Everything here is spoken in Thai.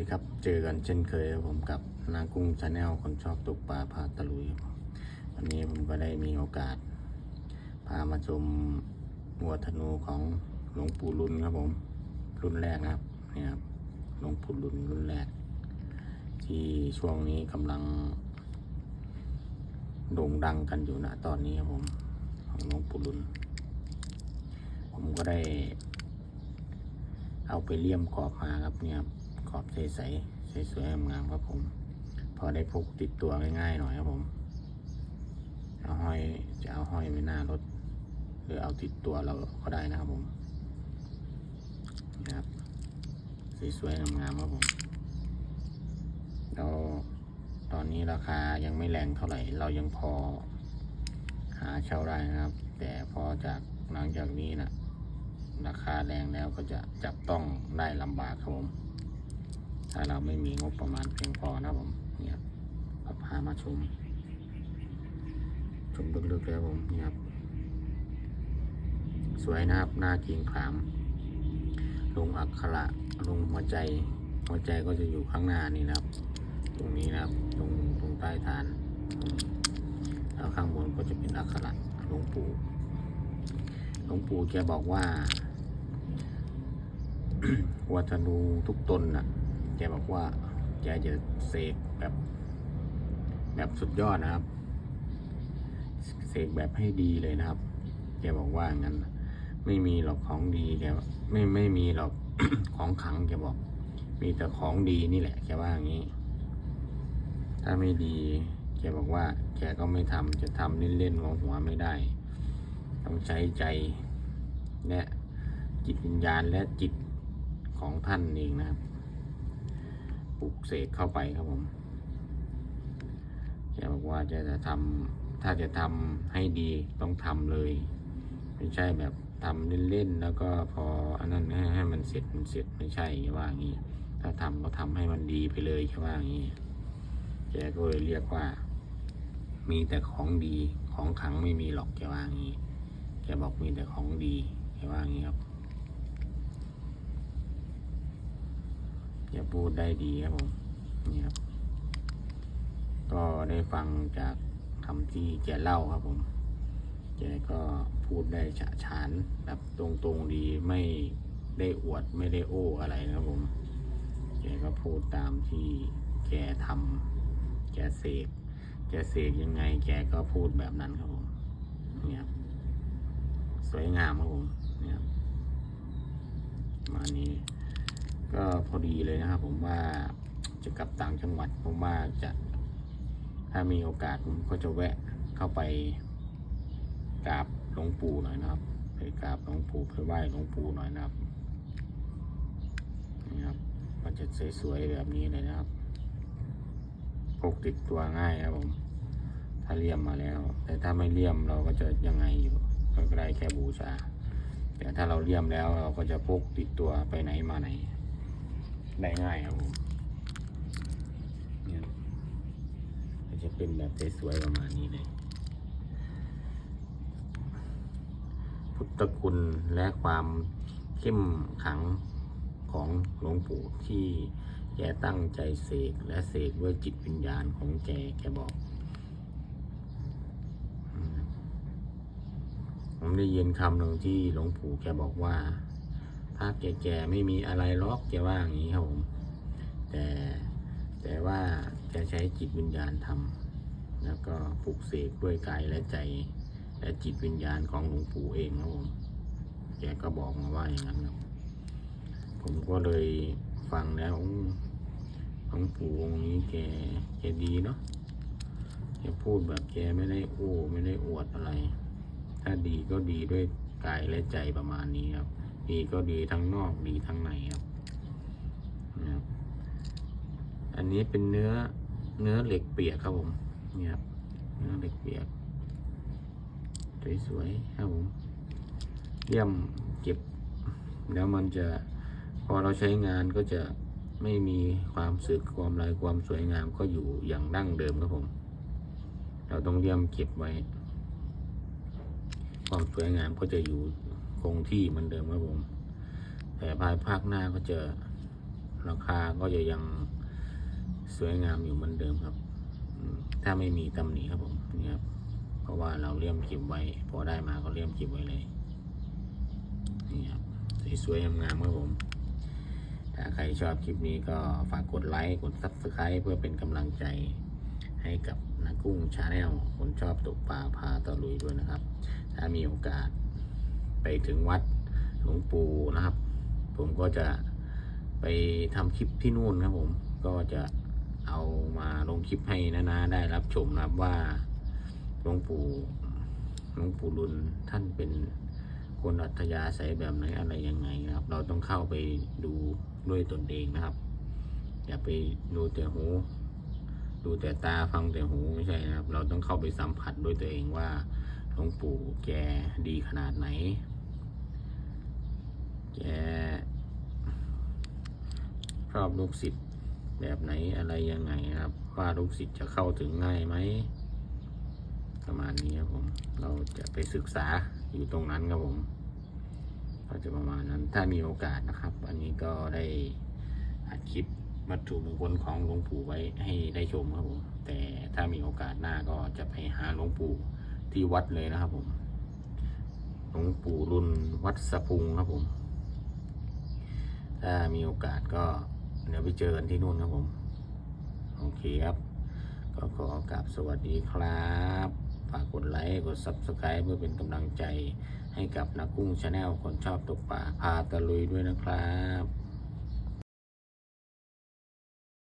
ดีครับ เจอกันเช่นเคยครับผมกับนากุ้งชาแนลคนชอบตกปลาพาตะลุยครับผมวันนี้ผมก็ได้มีโอกาส พามาชมวัวธนูของหลวงปู่ลุนครับผม รุ่นแรกนะครับเนี่ยครับหลวงปู่ลุนรุ่นแรก ที่ช่วงนี้กำลังโด่งดังกันอยู่นะตอนนี้ครับผม ของหลวงปู่ลุนผมก็ได้ เอาไปเลี่ยมกรอบมาครับเนี่ยครับ กรอบใสๆสวยๆงามครับผม พอได้พกติดตัวง่ายๆหน่อยครับผม เอาห้อยจะเอาห้อยไว้หน้ารถหรือเอาติดตัวเราก็ได้นะครับผมนะครับสวยๆงามๆครับผมแล้วตอนนี้ราคายังไม่แรงเท่าไหร่ เรายังพอหาเช่าได้นะครับ แต่พอจากหลังจากนี้นะราคาแรงแล้วก็จะจับต้องได้ลำบากครับผม ถ้าเราไม่มีงบประมาณเพียงพอนะผมเนี่ยครับพามาชม ชมลึกๆแล้วผมเนี่ครับสวยนะครับหน้ากิงขาม ลงอักขระลงหัวใจ หัวใจก็จะอยู่ข้างหน้านี่นะครับ ตรงนี้นะครับ ตรงตรงใต้ฐาน แล้วข้างบนก็จะเป็นอักขระหลวงปู่หลวงปู่แกบอกว่าวัฒนูทุกตนน่ะ แกบอกว่า แกจะเสกแบบ แบบสุดยอดนะครับ เสกแบบให้ดีเลยนะครับ แกบอกว่างั้น ไม่มีหรอกของดีแกไม่ไม่มีหรอกของขังแกบอก มีแต่ของดีนี่แหละแกว่าอย่างนี้ ถ้าไม่ดี แกบอกว่า แกก็ไม่ทำจะทำเล่นๆของหัวไม่ได้ ต้องใช้ใจและจิตวิญญาณและจิตของท่านเองนะครับ ปลุกเสกเข้าไปครับผมแกบอกว่าจะจะทำถ้าจะทำให้ดีต้องทำเลย ไม่ใช่แบบทำเล่นๆแล้วก็พออันนั้นให้มันเสร็จมันเสร็จไม่ใช่แกว่างี้ ถ้าทำก็ทำให้มันดีไปเลยแกว่ว่างี้แกก็เลยเรียกว่า มีแต่ของดีของขังไม่มีหรอกแกว่างี้แกบอกมีแต่ของดีแกว่ว่างี้ครับ แกพูดได้ดีครับผมนี่ครับ ก็ได้ฟังจากคำที่แกเล่าครับผมแกก็พูดได้ฉะฉานแบบตรงๆดีไม่ได้อวดไม่ได้โอ้อะไรนะครับผมแกก็พูดตามที่แกทำแกเสกแกเสกยังไง แกก็พูดแบบนั้นครับผมเนี่ยครับสวยงามครับผมเนี่ยครับมานี้ ก็พอดีเลยนะครับผมว่าจะกลับต่างจังหวัดผมว่าจะถ้ามีโอกาสผมก็จะแวะเข้าไปกราบหลวงปู่หน่อยนะครับ ไปกราบหลวงปู่ไปไหว้หลวงปู่หน่อยนะครับนี่ครับมันจะสวยๆแบบนี้เลยนะครับพกติดตัวง่ายครับผมถ้าเลี่ยมมาแล้ว แต่ถ้าไม่เลี่ยมเราก็จะยังไงอยู่ก็ได้แค่บูชาแต่ถ้าเราเลี่ยมแล้วเราก็จะพกติดตัวไปไหนมาไหน ได้ง่ายครับผมเนี่ยจะเป็นแบบสวยๆประมาณนี้เลย พุทธคุณและความเข้มขังของหลวงปู่ที่แกตั้งใจเสกและเสกด้วยจิตวิญญาณของแกแกบอกผมได้ยินคำหนึ่งที่หลวงปู่แกบอกว่า ถ้าแก่ๆไม่มีอะไรล็อกแกว่าอย่างนี้ครับผม แต่แต่ว่าจะใช้จิตวิญญาณทำแล้วก็ปลุกเสกด้วยกายและใจ และจิตวิญญาณของหลวงปู่เองครับผมแกก็บอกมาว่าอย่างนั้นครับผมก็เลยฟังแล้วหลวงปู่องค์นี้แกแกดีเนาะแกพูดแบบแกไม่ได้โอ้ไม่ได้อวดอะไร ถ้าดีก็ดีด้วยกายและใจประมาณนี้ครับ ดีก็ดีทั้งนอกดีทั้งในครับนะครับ อันนี้เป็นเนื้อเนื้อเหล็กเปียกครับผมเนี่ยครับเนื้อเหล็กเปียกสวยๆครับผมเยี่ยมเก็บ แล้วมันจะพอเราใช้งานก็จะไม่มีความสึกความลายความสวยงามก็อยู่อย่างดั้งเดิมครับผม เราต้องเยี่ยมเก็บไว้ ความสวยงามก็จะอยู่ คงที่เหมือนเดิมครับผม แต่ภายภาคหน้าก็จะราคาก็จะยังสวยงามอยู่เหมือนเดิมครับ ถ้าไม่มีตำหนิครับผมนี่ครับ เพราะว่าเราเลี่ยมคลิปไว้ พอได้มาก็เลี่ยมคลิปไว้เลย นี่ครับ สวยๆงามๆครับผม ถ้าใครชอบคลิปนี้ก็ฝากกดไลค์ กด Subscribe เพื่อเป็นกำลังใจให้กับนักกุ้งชาแนลคนชอบตกปลาพาตะลุยด้วยนะครับ ถ้ามีโอกาส ถึงวัดหลวงปู่นะครับ ผมก็จะไปทำคลิปที่นู่นครับผมก็จะเอามาลงคลิปให้นาๆได้รับชมนะครับว่าหลวงปู่หลวงปู่รุนท่านเป็นคนอัธยาศัยแบบไหนอะไรยังไงนะครับ เราต้องเข้าไปดูด้วยตนเองนะครับ อย่าไปดูแต่หู ดูแต่ตาฟังแต่หูไม่ใช่นะครับ เราต้องเข้าไปสัมผัสด้วยตัวเองว่าหลวงปู่แกดีขนาดไหน แกชอบลูกศิษย์แบบไหนอะไรยังไงครับ ว่าลูกศิษย์จะเข้าถึงง่ายไหมประมาณนี้ครับผมเราจะไปศึกษาอยู่ตรงนั้นครับผมก็จะประมาณนั้นถ้ามีโอกาสนะครับ อันนี้ก็ได้อัดคลิปวัตถุมงคลของหลวงปู่ไว้ให้ได้ชมครับผม แต่ถ้ามีโอกาสหน้าก็จะไปหาหลวงปู่ที่วัดเลยนะครับผม หลวงปู่รุ่นวัดสะพุงครับผม ถ้ามีโอกาสก็เดี๋ยวไปเจอกันที่นู่นครับผม โอเคครับ ก็ขอกราบสวัสดีครับ ฝากกดไลค์กด Subscribe เพื่อเป็นกำลังใจให้กับนักกุ้งชาแนลคนชอบตกปลาพาตะลุยด้วยนะครับ